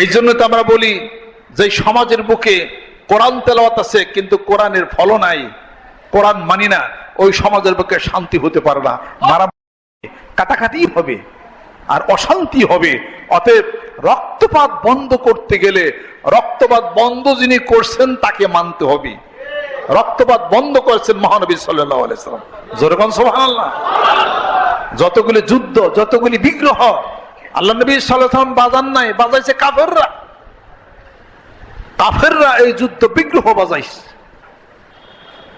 এই জন্য তো আমরা বলি, যে সমাজের বুকে কোরআন তেলাওয়াত আছে, কিন্তু কোরআনের ফল নাই। কোরআন মানি না, ওই সমাজের বুকে শান্তি হতে পারে না। মারা কাটাকাটি হবে, আর অশান্তি হবে। অতএব রক্তপাত বন্ধ করতে গেলে, রক্তপাত বন্ধ যিনি করছেন, তাকে মানতে হবে। রক্তপাত বন্ধ করেছেন মহানবী সাল্লাহ আলাইসালাম জোরকন সোহানাল্লাহ যতগুলি যুদ্ধ, যতগুলি বিগ্রহ আল্লাহ নবী সাল্লাম বাজান নাই, বাজাইছে কাফেররা। কাফেররা এই যুদ্ধ বিগ্রহ বাজাইছে।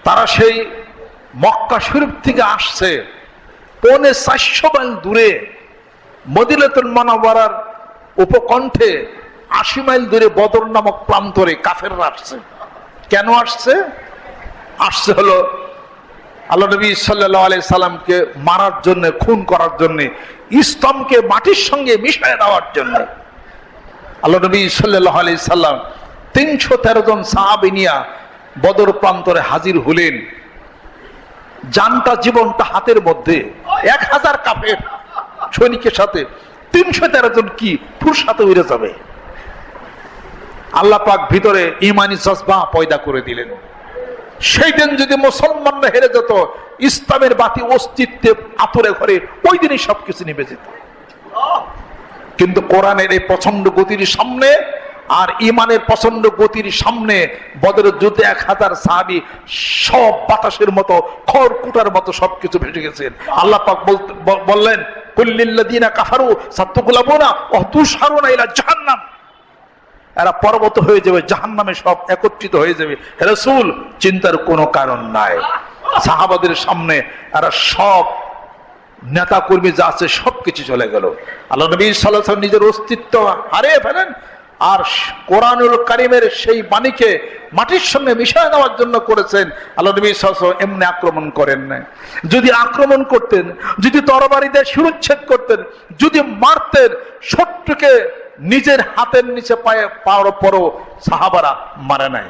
তারা সেই মক্কা শরীফ থেকে আসছে, পৌনে চারশো মাইল দূরে, মদিনাতুল মানাবারার উপকণ্ঠে আশি মাইল দূরে বদর নামক প্রান্তরে কাফেররা আসছে। কেন আসছে? আসছে হলো আল্লাহ নবী সাল্লাহ আলাই সাল্লামকে মারার জন্য, খুন করার জন্য ইসলামকে মাটির সঙ্গে মিশিয়ে দেওয়ার জন্য। আল্লাহ নবী সাল্লাহ সাল্লাম তিনশো তেরো জন সাহাবি নিয়া বদর প্রান্তরে হাজির হলেন। জানটা জীবনটা হাতের মধ্যে, এক হাজার কাপের সৈনিকের সাথে তিনশো তেরো জন কি ফুর সাথে উড়ে যাবে। আল্লাহ পাক ভিতরে ইমানি জজবা পয়দা করে দিলেন। সেই দিন যদি মুসলমানরা হেরে যেত, ইসলামের বাতি অস্তিত্বে আতরে ঘরে ওই দিনই সবকিছু নেমে যেত। কিন্তু কোরআনের এই প্রচণ্ড গতির সামনে আর ইমানের প্রচণ্ড গতির সামনে বদরের যুদ্ধে এক হাজার সাহাবি সব বাতাসের মতো খড়কুটার মতো সবকিছু ভেসে গেছেন। আল্লাহ পাক বললেন কুল্লিল্লাদিনা কাফারু সাত্তুকুলাবুনা ও তুষারুনা ইলা জাহান্নাম। এরা পর্বত হয়ে যাবে জাহান নামে সব একত্রিত হয়ে যাবে। রসুল, চিন্তার কোনো কারণ নাই। সাহাবাদের সামনে এরা সব নেতা কর্মী যা আছে সবকিছু চলে গেল। আল্লাহ নবী সাল্লাহ নিজের অস্তিত্ব হারিয়ে ফেলেন আর কোরআনুল কারিমের সেই বাণীকে মাটির সঙ্গে মিশিয়ে নেওয়ার জন্য করেছেন। আল্লাহ নবী এমনি আক্রমণ করেন না যদি আক্রমণ করতেন, যদি তরবারিতে শিরুচ্ছেদ করতেন, যদি মারতেন, শত্রুকে নিজের হাতের নিচে পায়ে পাওয়ার পরও সাহাবারা মারে নাই।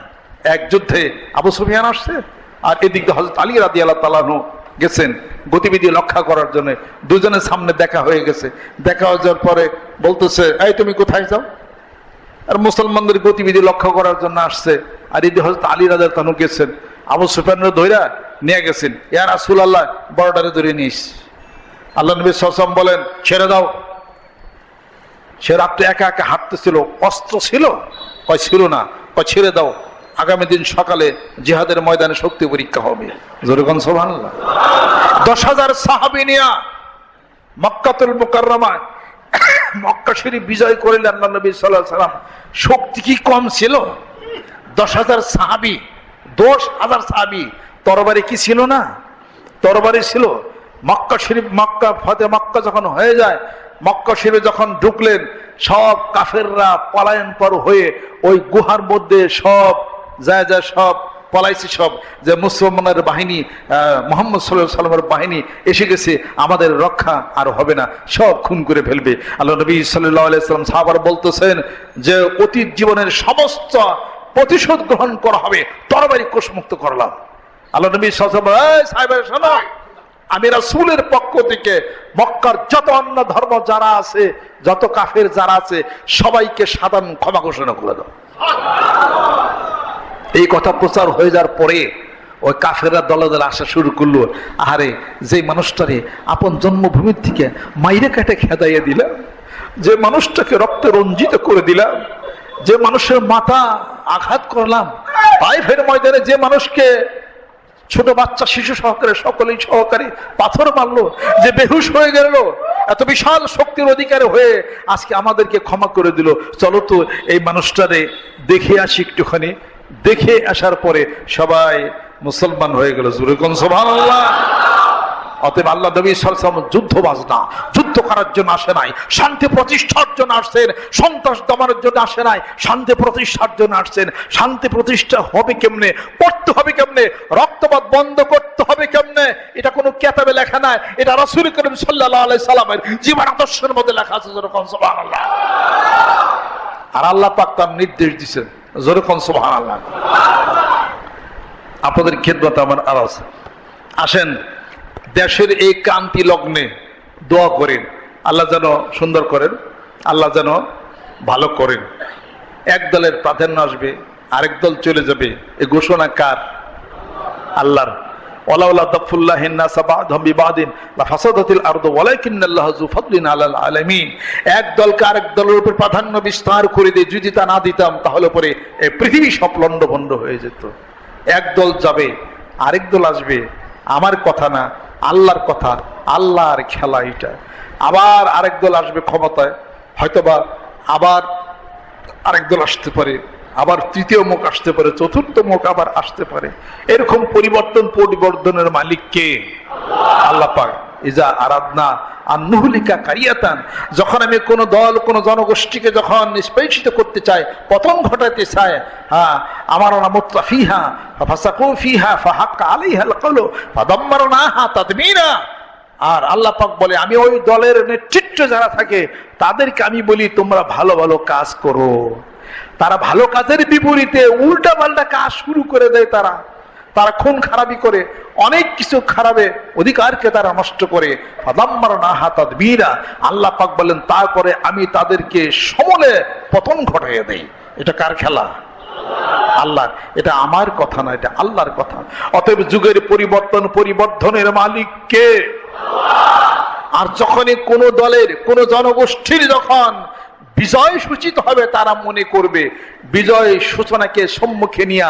এক যুদ্ধে আবু সুফিয়ান আসছে, আর এদিক হজরত আলী রাদি আল্লাহ তালানু গেছেন। গতিবিধি রক্ষা করার জন্য দুজনের সামনে দেখা হয়ে গেছে। দেখা হয়ে যাওয়ার পরে বলতেছে, এই তুমি কোথায় যাও? আর মুসলমানদের গতিবিধি লক্ষ্য করার জন্য আসছে। আর এদিকে হজরত আলী রাজার তানু গেছেন। আবু সুফিয়ানের ধৈরা নিয়ে গেছেন। ইয়ার আসুল আল্লাহ বর্ডারে ধরে নিস। আল্লাহ নবী সসম বলেন, ছেড়ে দাও। সে রাত্রে একা একা হাঁটতেছিল, অস্ত্র ছিল? কয়, ছিল না। কয়, ছেড়ে দাও। আগামী দিন সকালে জিহাদের ময়দানে শক্তি পরীক্ষা হবে। দশ হাজার সাহাবি নিয়া মক্কাতুল মুকাররমায় মক্কা শরীফ বিজয় করিলেন নবী সাল্লাহ সাল্লাম। শক্তি কি কম ছিল? দশ হাজার সাহাবি, দশ হাজার সাহাবি। তরবারি কি ছিল না? তরবারি ছিল। মক্কা শরীফ, মক্কা, ফতে মক্কা যখন হয়ে যায় মক্কা শরীফে যখন ঢুকলেন, সব কাফেররা পলায়ন পর হয়ে ওই গুহার মধ্যে সব, যায় যায় সব, পলাইছে সব, যে মুসলমানের বাহিনী মোহাম্মদ সাল্লাহ সাল্লামের বাহিনী এসে গেছে, আমাদের রক্ষা আর হবে না, সব খুন করে ফেলবে। আল্লাহ নবী আলাইসাল্লাম সাহাবার বলতেছেন যে অতীত জীবনের সমস্ত প্রতিশোধ গ্রহণ করা হবে, তরবারি কোষমুক্ত করলাম। আল্লাহ নবী সাহেবের, শোনো আমি রাসূলের পক্ষ থেকে মক্কার যত অন্য ধর্ম যারা আছে, যত কাফের যারা আছে, সবাইকে সাধারণ ক্ষমা ঘোষণা করে দাও। এই কথা প্রচার হয়ে যাওয়ার পরে ওই কাফেররা দলে দলে আসা শুরু করল। আহারে যে মানুষটারে আপন জন্মভূমির থেকে মাইরে কাটে খেদাইয়ে দিলাম যে মানুষটাকে রক্তে রঞ্জিত করে দিলাম যে মানুষের মাথা আঘাত করলাম তাই ফের ময়দানে যে মানুষকে ছোট বাচ্চা শিশু সহকারে, সকলেই সহকারে পাথর মারলো, যে বেহুশ হয়ে গেল। এত বিশাল শক্তির অধিকার হয়ে আজকে আমাদেরকে ক্ষমা করে দিল। চলো তো এই মানুষটারে দেখে আসি একটুখানি। দেখে আসার পরে সবাই মুসলমান হয়ে গেল। জুরুকন সোভান অতএব আল্লাহ নবী সালাম যুদ্ধবাজ না যুদ্ধ করার জন্য আসে নাই, শান্তি প্রতিষ্ঠার জন্য আসছেন, সন্ত্রাস দমানোর জন্য আসে নাই, শান্তি প্রতিষ্ঠার জন্য আসছেন, শান্তি প্রতিষ্ঠা হবে কেমনে, করতে হবে কেমনে, রক্তপাত বন্ধ করতে হবে কেমনে, এটা কোনো কেতাবে লেখা নাই, এটা রাসূল করিম সাল্লাল্লাহু আলাই সাল্লামের জীবন আদর্শের মধ্যে লেখা আছে যেরকম সুবহানাল্লাহ। আর আল্লাহ পাক তার নির্দেশ দিছেন যেরকম সুবহানাল্লাহ। আপনাদের খেদমত আমার আওয়াজ। আসেন। দেশের এই ক্রান্তি লগ্নে দোয়া করেন। আল্লাহ যেন সুন্দর করেন, আল্লাহ যেন ভালো করেন। এক দলের প্রাধান্য আসবে, আরেক দল চলে যাবে। এ ঘোষণা কার? আল্লাহর। লাফাসাদাতিল আরদু দলের উপর প্রাধান্য বিস্তার করে দিয়ে যদি তা না দিতাম, তাহলে পরে পৃথিবী সব হয়ে যেত। যাবে, আরেক দল আসবে। আমার কথা না আল্লাহর কথা, আল্লাহর খেলা এটা। আবার আরেক দল আসবে ক্ষমতায়, হয়তোবা আবার আরেক দল আসতে পারে, আবার তৃতীয় মুখ আসতে পারে, চতুর্থ মুখ আবার আসতে পারে। এরকম পরিবর্তন, পরিবর্তনের মালিককে আল্লাহ পাক। ইজা আরাধনা আর কারিয়াতান। যখন আমি কোন দল, কোন জনগোষ্ঠীকে যখন নিষ্পেষিত করতে চাই, পতন ঘটাতে চাই হ্যাঁ আমার নামত্রা ফিহা ফাসাকু ফিহা, ফাহাক্কা আলাইহাল কওলু ফাদাম্মারনাহা তাদমীরা আর আল্লাহ পাক বলে, আমি ওই দলের নেতৃত্ব যারা থাকে, তাদেরকে আমি বলি, তোমরা ভালো ভালো কাজ করো। তারা ভালো কাজের বিপরীতে উল্টা পাল্টা কাজ শুরু করে দেয় তারা। তারা খুন খারাপি করে অনেক কিছু খারাপে অধিকারকে তারা নষ্ট করে। বীরা আল্লাহ পাক বলেন, তারপরে আমি তাদেরকে সমলে পতন ঘটাইয়ে দেই। এটা কার খেলা? আল্লাহ এটা আমার কথা না, এটা আল্লাহর কথা। অতএব যুগের পরিবর্তন পরিবর্ধনের মালিক কে আর যখনই কোন দলের, কোন জনগোষ্ঠীর যখন বিজয় সূচিত হবে, তারা মনে করবে, বিজয় সূচনাকে সম্মুখে নিয়ে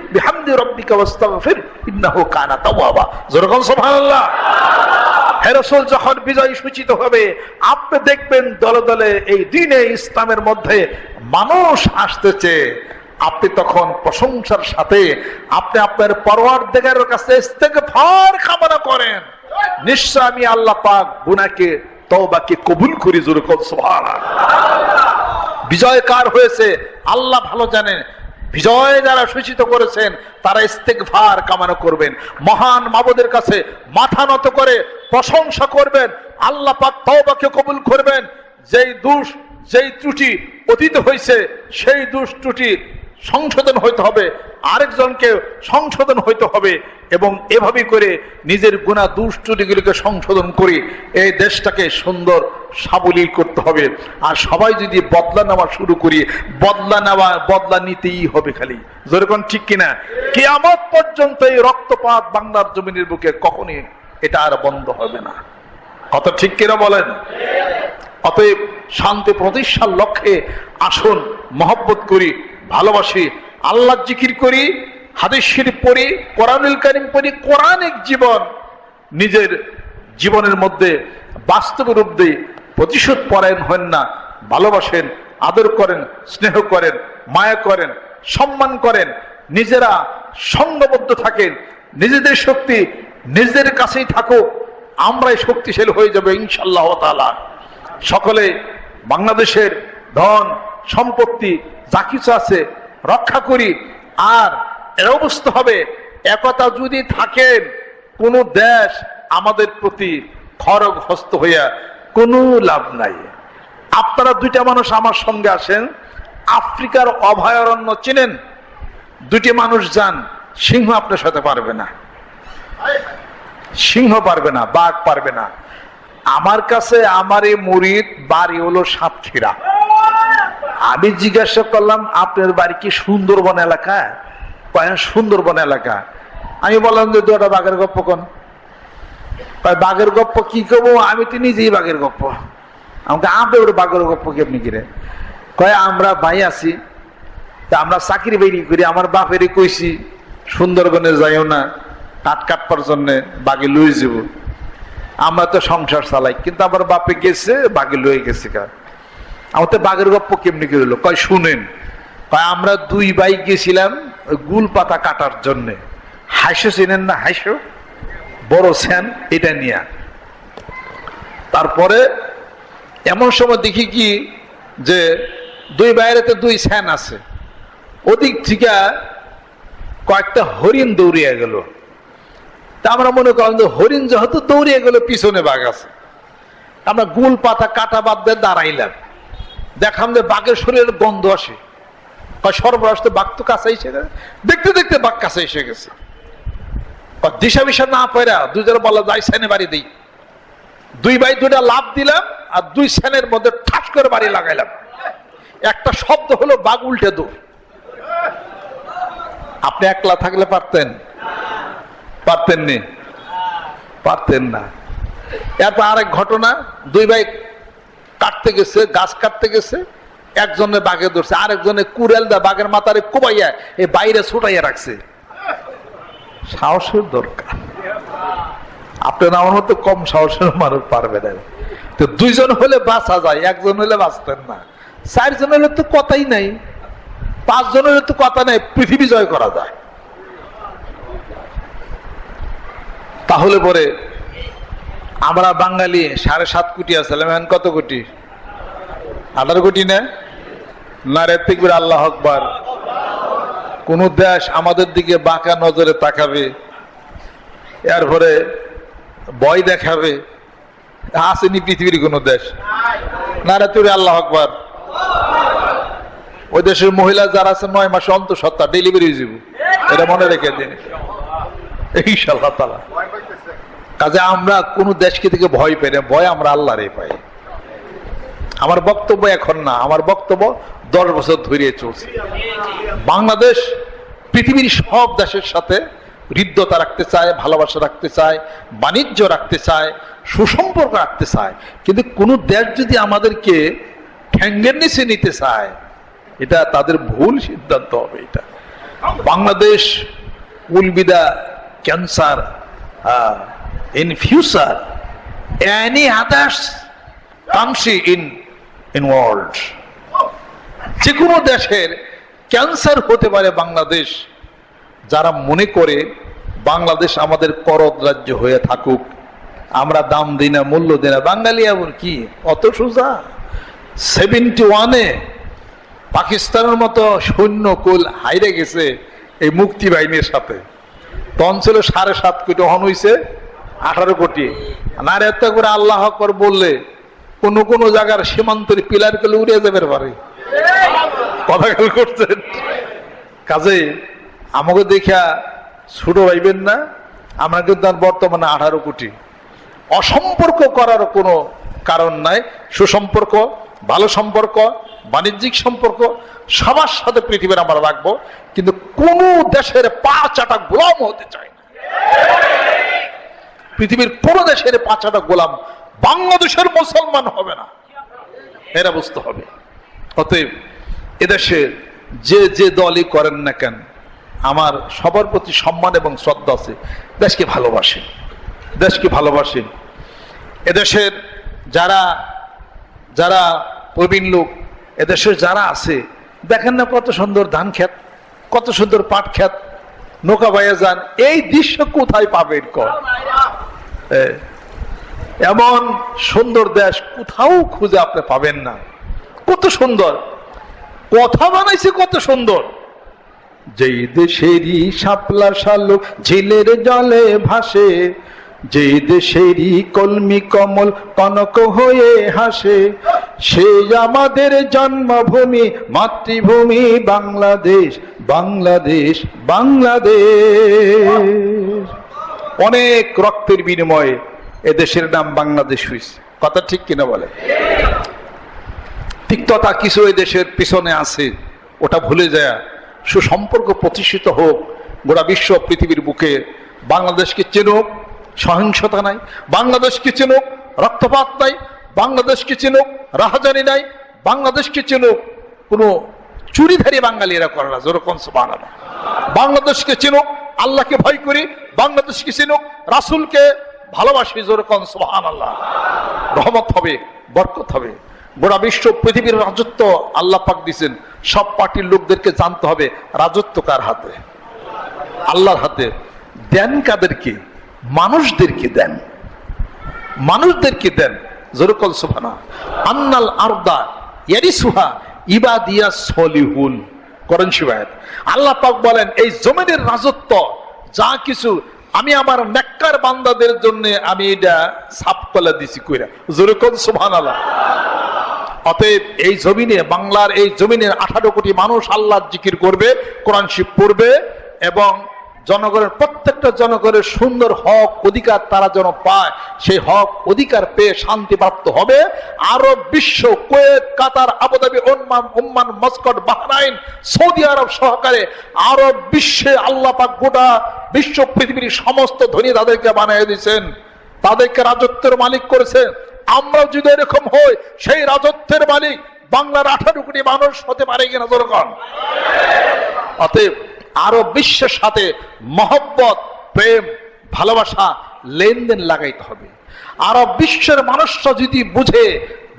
বিহামদি রব্বিকা ওয়াস্তাগফির, ইন্নাহু কানা তাওয়াবা। যেরকম সুবহানাল্লাহ। হে রাসূল, যখন বিজয় সূচিত হবে, আপনি দেখবেন দলে দলে এই দিনে ইসলামের মধ্যে মানুষ আসতেছে। আপনি তখন প্রশংসার সাথে আপনি আপনার পরওয়ার দেগারের কাছে ইস্তেগফার কামনা করেন। নিশ্চয় আমি আল্লাহ পাক গুনাহকে তওবাকে কবুল করি যেরকম সুবহানাল্লাহ। বিজয় কার হয়েছে? আল্লাহ ভালো জানেন। বিজয় যারা সূচিত করেছেন, তারা ইস্তেকভার কামানো করবেন। মহান মাবদের কাছে মাথা নত করে প্রশংসা করবেন। আল্লাহ পাক কবুল করবেন। যেই দুষ, যেই ত্রুটি অতীত হয়েছে সেই ত্রুটি সংশোধন হইতে হবে, আরেকজনকে সংশোধন হইতে হবে এবং এভাবে করে নিজের গুণা দুষ্টুটিগুলিকে সংশোধন করে এই দেশটাকে সুন্দর সাবলীল করতে হবে। আর সবাই যদি বদলা নেওয়া শুরু করি, বদলা নেওয়া, বদলা নিতেই হবে খালি। যেরকম ঠিক কিনা? কেয়ামত পর্যন্ত এই রক্তপাত বাংলার জমিনের বুকে কখনই এটা আর বন্ধ হবে না। কত ঠিক কিনা বলেন? অতএব শান্তি প্রতিষ্ঠার লক্ষ্যে আসুন, মহব্বত করি ভালোবাসি, আল্লাহ জিকির করি, হাদিস শরীফ পড়ি, কোরআনুল কারিম পড়ি, কোরআনিক জীবন নিজের জীবনের মধ্যে বাস্তব রূপ দিয়ে প্রতিশোধ পরায়ণ হন না, ভালোবাসেন, আদর করেন, স্নেহ করেন, মায়া করেন, সম্মান করেন, নিজেরা সঙ্গবদ্ধ থাকেন, নিজেদের শক্তি নিজেদের কাছেই থাকুক, আমরাই শক্তিশালী হয়ে যাবে ইনশাল্লাহ তাআলা। সকলে বাংলাদেশের ধন সম্পত্তি যা কিছু আছে রক্ষা করি। আর এর অবস্থা হবে, একতা যদি থাকেন, কোন দেশ আমাদের প্রতি খরগ হস্ত হইয়া কোনো লাভ নাই। আপনারা দুইটা মানুষ আমার সঙ্গে আসেন, আফ্রিকার অভয়ারণ্য চিনেন দুটি মানুষ যান, সিংহ আপনার সাথে পারবে না। সিংহ পারবে না, বাঘ পারবে না। আমার কাছে আমার এই মুরিদ বাড়ি হলো সাতক্ষীরা। আমি জিজ্ঞাসা করলাম, আপনার বাড়ি কি সুন্দরবন এলাকা? কয়েন সুন্দরবন এলাকা। আমি বললাম, যে দুটা বাঘের গপ্প কোন? বাঘের গপ্প কি করব? আমি তো নিজেই বাঘের গপ্প। আমাকে আপনি ওটা বাঘের গপ্প কেমনি কিরে? কয়, আমরা ভাই আছি, তা আমরা চাকরি বেরিয়ে করি। আমার বাপেরই কইছি, সুন্দরবনে যাইও না কাট কাটবার জন্য বাঘে লুই যাব। আমরা তো সংসার চালাই, কিন্তু আমার বাপে গেছে, বাঘে লয়ে গেছে কার আমার তো বাঘের গপ্প কেমনি করে হলো? কয়, শুনেন। কয়, আমরা দুই ভাই গেছিলাম গুল পাতা কাটার জন্য। হাইসো চেনেন না? হাইসো? বড় স্যান এটা নিয়ে। তারপরে এমন সময় দেখি কি, যে দুই বাইরেতে দুই স্যান আছে। ওদিক থেকে কয়েকটা হরিণ দৌড়িয়ে গেল। তা আমরা মনে করলাম যে হরিণ যেহেতু দৌড়িয়ে গেলে, পিছনে বাঘ আছে। আমরা গুল পাতা কাটা বাদ দিয়ে দাঁড়াইলাম। দেখাম যে বাঘের শরীরের গন্ধ আসে। তো বাঘ তো কাছে এসে গেছে। দেখতে দেখতে বাঘ কাছে এসে গেছে। দিশা বিশা না পেরা দুজন বলা যাই সেনে বাড়ি দিই। দুই বাই দুটা লাভ দিলাম আর দুই সেনের মধ্যে ঠাস করে বাড়ি লাগাইলাম। একটা শব্দ হলো, বাঘ উল্টে দৌড়। আপনি একলা থাকলে পারতেন? পারতেন নি? পারতেন না। এরপর আরেক ঘটনা, দুই ভাই কাটতে গেছে, গাছ কাটতে গেছে, একজনে বাঘে ধরছে, আরেকজনে কুড়াল দা বাঘের মাথারে কুবাইয়া এই বাইরে ছুটাইয়া রাখছে। সাহসের দরকার। আপনার আমার মতো কম সাহসের মানুষ পারবে না। তো দুইজন হলে বাঁচা যায়, একজন হলে বাঁচতেন না। চারজন হলে তো কথাই নাই। পাঁচজন হলে তো কথা নাই, পৃথিবী জয় করা যায়। তাহলে পরে আমরা বাঙালি সাড়ে সাত কোটি এখন কত কোটি? আঠারো কোটি না না রে, তিকবির আল্লাহ আকবার। কোন দেশ আমাদের দিকে বাঁকা নজরে তাকাবে, এরপরে ভয় দেখাবে। আসেনি পৃথিবীর কোন দেশ। না রে তুই আল্লাহ আকবার। ওই দেশের মহিলা যারা আছে নয় মাসে অন্তঃসত্ত্বা ডেলিভারি যাব। এটা মনে রেখে দিন। ইনশাল্লাহ তালা কাজে আমরা কোন দেশকে থেকে ভয় পাই না, ভয় আমরা আল্লাহরে পাই। আমার বক্তব্য এখন না, আমার বক্তব্য দশ বছর ধরে চলছে। বাংলাদেশ পৃথিবীর সব দেশের সাথে হৃদ্যতা রাখতে চায়, ভালোবাসা রাখতে চায়, বাণিজ্য রাখতে চায়, সুসম্পর্ক রাখতে চায়। কিন্তু কোনো দেশ যদি আমাদেরকে ঠ্যাঙ্গের নিচে নিতে চায়, এটা তাদের ভুল সিদ্ধান্ত হবে এটা। Bangladesh উলবিদা cancer in future. Any others country in in world যে কোনো দেশের ক্যান্সার হতে পারে বাংলাদেশ, যারা মনে করে বাংলাদেশ আমাদের করদ রাজ্য হয়ে থাকুক, আমরা দাম দিই না, মূল্য দিই না। বাঙালি আবার কি? অত সোজা? সেভেন্টি ওয়ানে পাকিস্তানের মতো সৈন্য কুল হাইরে গেছে এই মুক্তি বাহিনীর সাথে। তখন ছিল সাড়ে সাত কোটি হন হইছে আঠারো কোটি। নারে করে আল্লাহ বললে কোন কোন জায়গার সীমান্তের পিলারগুলো উড়ে যাবে পারে কথা খেয়াল করছেন? কাজে আমাকে দেখা ছোট ভাইবেন না, আমরা কিন্তু বর্তমানে আঠারো কোটি। অসম্পর্ক করার কোনো কারণ নাই, সুসম্পর্ক, ভালো সম্পর্ক, বাণিজ্যিক সম্পর্ক, সবার সাথে পৃথিবীর আমরা রাখব, কিন্তু কোন দেশের পা চাটা গোলাম হতে চায় না। পৃথিবীর কোন দেশের পা চাটা গোলাম বাংলাদেশের মুসলমান হবে না। এরা বুঝতে হবে। অতএব এদেশে যে যে দলই করেন না কেন, আমার সবার প্রতি সম্মান এবং শ্রদ্ধা আছে। দেশকে ভালোবাসে। দেশকে ভালোবাসে। এদেশের যারা যারা প্রবীণ লোক, এদেশের যারা আছে, দেখেন না কত সুন্দর ধান ক্ষেত, কত সুন্দর পাট ক্ষেত, নৌকা বাইয়া যান, এই দৃশ্য কোথায় পাবেন কর? এমন সুন্দর দেশ কোথাও খুঁজে আপনি পাবেন না। কত সুন্দর। কথা বানাইছে কত সুন্দর। যেই দেশেরই শাপলা শালুক ঝিলের জলে ভাসে, যেই দেশেরই কলমি কমল কনক হয়ে হাসে সেই আমাদের জন্মভূমি, মাতৃভূমি বাংলাদেশ বাংলাদেশ বাংলাদেশ। অনেক রক্তের বিনিময়ে এ দেশের নাম বাংলাদেশ হয়েছে কথা ঠিক কিনা বলে? তিক্ততা কিছু দেশের পিছনে আছে, ওটা ভুলে যায়। সুসম্পর্ক প্রতিষ্ঠিত হোক, গোটা বিশ্ব পৃথিবীর বুকে বাংলাদেশকে চেনুক, সহিংসতা নাই। বাংলাদেশকে চেনুক, রক্তপাত নাই। বাংলাদেশকে চেনুক, রাহাজানি নাই। বাংলাদেশকে চেনুক, কোনো চুরিধারী বাঙালিরা করে না, যেরকম বাংলাদেশকে চেনুক, আল্লাহকে ভয় করি। বাংলাদেশকে চেনুক, রাসুলকে ভালোবাসি যেরকম সোহান আল্লাহ রহমত হবে, বরকত হবে। গোটা বিশ্ব পৃথিবীর রাজত্ব আল্লাহ পাক দিছেন সব পার্টির লোকদেরকে জানতে হবে, রাজত্ব কার হাতে? আল্লাহর হাতে। দেন কাদেরকে? মানুষদেরকে দেন। মানুষদেরকে দেন জরুকল সুফানা আন্নাল আরদা ইয়ারিসুহা ইবাদিয়া সলিহুল করেন শিবায়ত। আল্লাহ পাক বলেন, এই জমিনের রাজত্ব, যা কিছু আমি আমার নেককার বান্দাদের জন্য আমি এটা সাফ কলা দিছি কইরা। জোরে কোন সুবহানাল্লাহ। অতএব এই জমিনে, বাংলার এই জমিনের আঠারো কোটি মানুষ আল্লাহ জিকির করবে, কোরআন শিব পড়বে, এবং জনগণের প্রত্যেকটা জনগণের সুন্দর হক অধিকার তারা যেন পায়, সেই হক অধিকার পেয়ে শান্তি প্রাপ্ত হবে। আরব বিশ্ব Kuwait, Qatar, Abu Dhabi, Oman Oman, Muscat, Bahrain, Saudi আরব সহকারে আরব বিশ্বে আল্লাহ পাক গোটা বিশ্ব পৃথিবীর সমস্ত ধনী তাদেরকে বানিয়ে দিয়েছেন। তাদেরকে রাজত্বের মালিক করেছে। আমরা যদি এরকম হই, সেই রাজত্বের মালিক বাংলার আঠারো কোটি মানুষ হতে পারে কিনা দরকার? অতএব আরও বিশ্বের সাথে মহব্বত, প্রেম, ভালোবাসা, লেনদেন লাগাইতে হবে। আরও বিশ্বের মানুষরা যদি বুঝে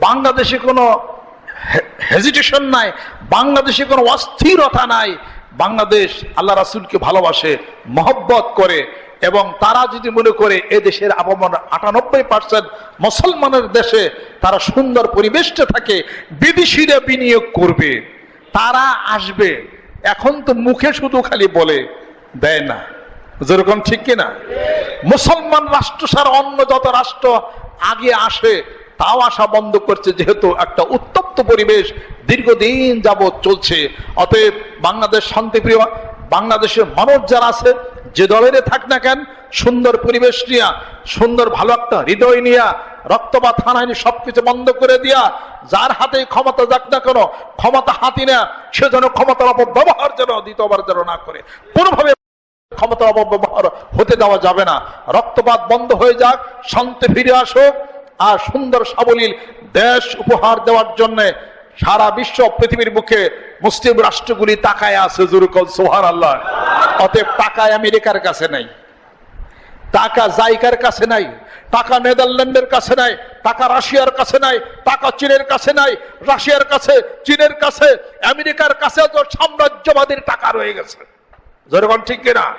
বাংলাদেশে কোনো হেজিটেশন নাই, বাংলাদেশে কোনো অস্থিরতা নাই বাংলাদেশ আল্লাহ রাসুলকে ভালোবাসে, মহব্বত করে, এবং তারা যদি মনে করে এ দেশের আবহাওয়া আটানব্বই পার্সেন্ট মুসলমানের দেশে তারা সুন্দর পরিবেশটা থাকে, বিদেশিরা বিনিয়োগ করবে, তারা আসবে। এখন তো মুখে শুধু খালি বলে, দেয় না। যেরকম ঠিক কিনা? মুসলমান রাষ্ট্র সারা অন্য যত রাষ্ট্র আগে আসে তাও আসা বন্ধ করছে যেহেতু একটা উত্তপ্ত পরিবেশ দীর্ঘদিন যাবৎ চলছে। অতএব বাংলাদেশ শান্তিপ্রিয়, বাংলাদেশের মানুষ যারা আছে, যে দলের থাক না কেন, সুন্দর পরিবেশ নিয়া, সুন্দর ভালো একটা হৃদয় নিয়া, রক্তপাত হানাহানি সবকিছু বন্ধ করে দিয়া, যার হাতে ক্ষমতা যাক না কেন, ক্ষমতা হাতি না, সে যেন ক্ষমতার অপব্যবহার যেন দ্বিতীয়বার যেন না করে। কোনোভাবে ক্ষমতার অপব্যবহার হতে দেওয়া যাবে না। রক্তপাত বন্ধ হয়ে যাক, শান্তি ফিরে আসুক। আর সুন্দর সাবলীল দেশ উপহার দেওয়ার জন্য সারা বিশ্ব পৃথিবীর মুখে মুসলিম রাষ্ট্রগুলি তাকায় আছে জুরুকল সোহার আল্লাহ অতএব টাকায় আমেরিকার কাছে নাই, টাকা জাইকার কাছে নাই, টাকা নেদারল্যান্ডের কাছে নাই, টাকা রাশিয়ার কাছে নাই, টাকা চীনের কাছে নাই, রাশিয়ার কাছে, চীনের কাছে, আমেরিকার কাছে সাম্রাজ্যবাদীর টাকা রয়ে গেছে। যেরকম ঠিক কিনা?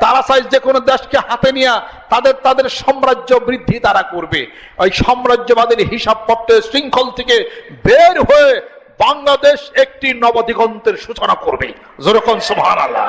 তারা চাই যে কোনো দেশকে হাতে নিয়ে তাদের তাদের সাম্রাজ্য বৃদ্ধি তারা করবে। ওই সাম্রাজ্যবাদের হিসাব পত্রের শৃঙ্খল থেকে বের হয়ে বাংলাদেশ একটি নবদিগন্তের সূচনা করবে। যেরকম সুবহানাল্লাহ।